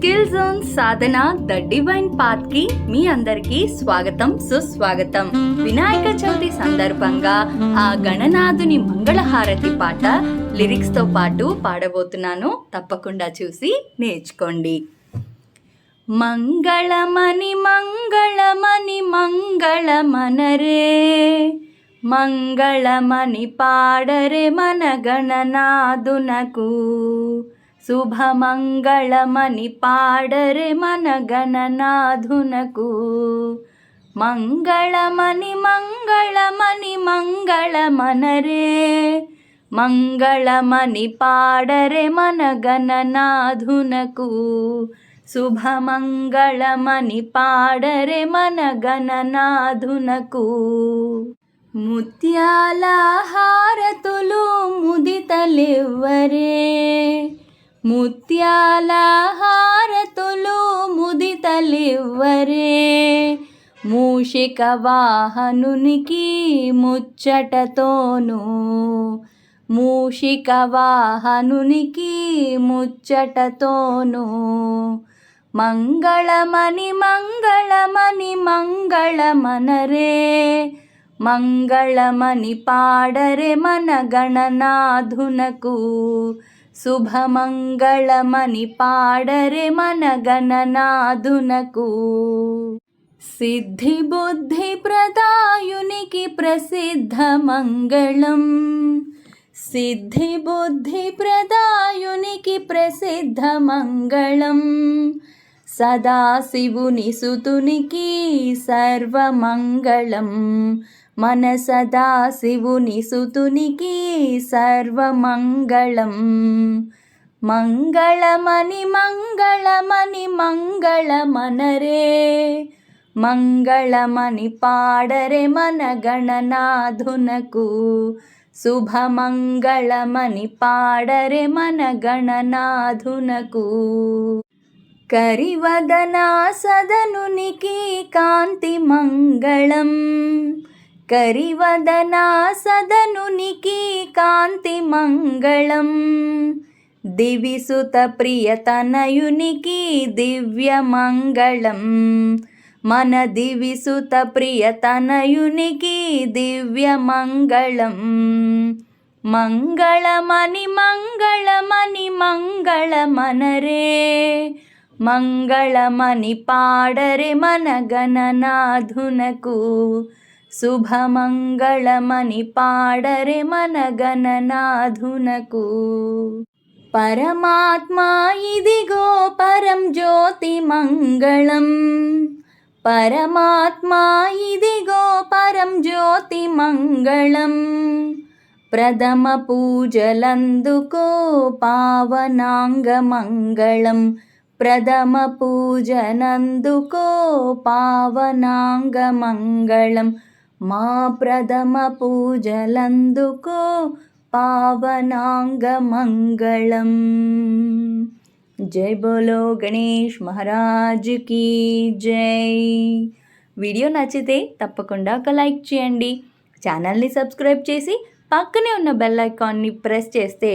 Skill zone Sadhana the divine పాత్కి మీ అందరికి స్వాగతం సుస్వాగతం. వినాయక చవితి సందర్భంగా ఆ గణనాథుని మంగళహారతి పాట లిరిక్స్తో పాటు పాడబోతున్నాను. తప్పకుండా చూసి నేర్చుకోండి. మంగళమని మంగళమని మంగళమనరే మంగళమణి పాడరే మన గణనాథునకు. శుభమంగళమని పాడరే మన గణనాథునకు మంగళమని మంగళమని మంగళమనరే. మంగళమని పాడరే మన గణనాథునకు శుభమంగళమని పాడరే మన గణనాథునకు ముత్యాల హారతులు ముదితలివ్వరే. ముత్యాల హారతులు ముదితలివ్వరే. మూషిక వాహనునికి ముచ్చటతోను మూషిక వాహనునికి ముచ్చటతోను. మంగళమని మంగళమని మంగళమనరే మంగళమని పాడరే మన గణనాధునకు శుభమంగళమని పాడరే మన గణనాథునకు సిద్ధి బుద్ధి ప్రదాయునికి ప్రసిద్ధ మంగళం. సిద్ధి బుద్ధి ప్రదాయునికి ప్రసిద్ధ మంగళం. సదాశివుని సుతునికి సర్వమంగళం. మన సదాశివుని సుతునికి సర్వమంగళం మంగళమని మంగళమని మంగళమనరే మంగళమని పాడరే మన గణనాథునకు శుభమంగళమని పాడరే మన గణనాథునకు కరివదనా సదనునికి కాంతి మంగళం కరివదనా సదనునికి కాంతి మంగళం. దివిసుత ప్రియతనయునికి దివ్య మంగళం. మన దివిసుత ప్రియతనయునికి దివ్య మంగళం. మంగళమని మంగళమని మంగళమనరే. మంగళమని పాడరే మన గణనాధునకు శుభమంగళమని పాడరే మన గణనాథునకు పరమాత్మా ఇదిగో పరం జ్యోతి మంగళం. పరమాత్మా ఇదిగో పరం జ్యోతి మంగళం. ప్రథమ పూజలందుకో పావనాంగమంగళం. ప్రథమ పూజనందుకో పావనాంగమంగళం. మా ప్రథమ పూజలందుకో పావనాంగమంగళం జై బోలో గణేష్ మహారాజుకి జై. వీడియో నచ్చితే తప్పకుండా ఒక లైక్ చేయండి. ఛానల్ని సబ్స్క్రైబ్ చేసి పక్కనే ఉన్న బెల్ ఐకాన్ని ప్రెస్ చేస్తే